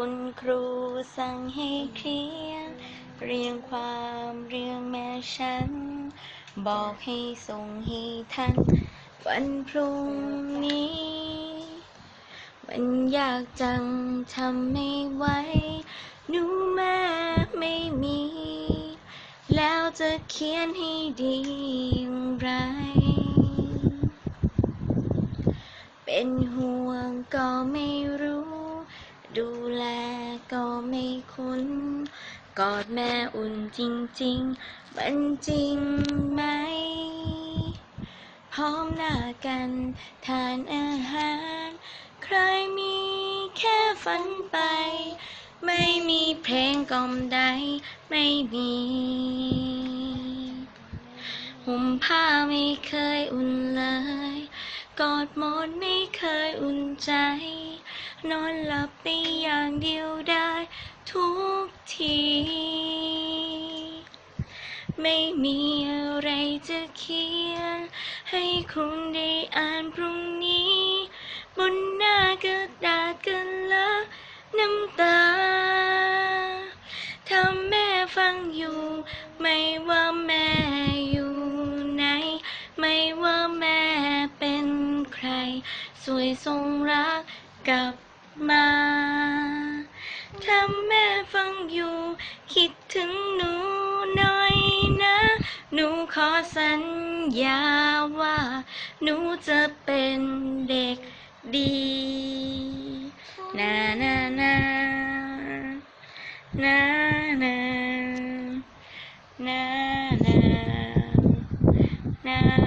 คุณครูสั่งให้เขียน เรียงความเรื่องแม่ฉัน บอกให้ส่งให้ทัน วันพรุ่งนี้ มันยากจังทำไม่ไหวหนูแม่ไม่มี แล้วจะเขียนให้ดีอย่างไรเป็นห่วงก็ไม่รู้ ดูแลก็ไม่คุ้น กอดแม่อุ่นจริง ๆ มันจริงไหม พร้อมหน้ากันทานอาหาร ใครมีแค่ฝันไป ไม่มีเพลงกล่อมใดไม่มีห่มผ้าไม่เคยอุ่นเลย กอดหมอนไม่เคยอุ่นใจ นอนหลับไปอย่างเดียวได้ทุกที ไม่มีอะไรจะเขียน ให้คุณได้อ่านพรุ่งนี้ บนหน้ากระดาษกันละน้ำตาถ้าแม่ฟังอยู่ ไม่ว่าแม่อยู่ไหน ไม่ว่าแม่เป็นใคร สวยทรงรัก กลับมาถ้าแม่ฟังอยู่ คิดถึงหนูหน่อยนะ หนูขอสัญญาว่า หนูจะเป็นเด็กดีนานานานานานานานา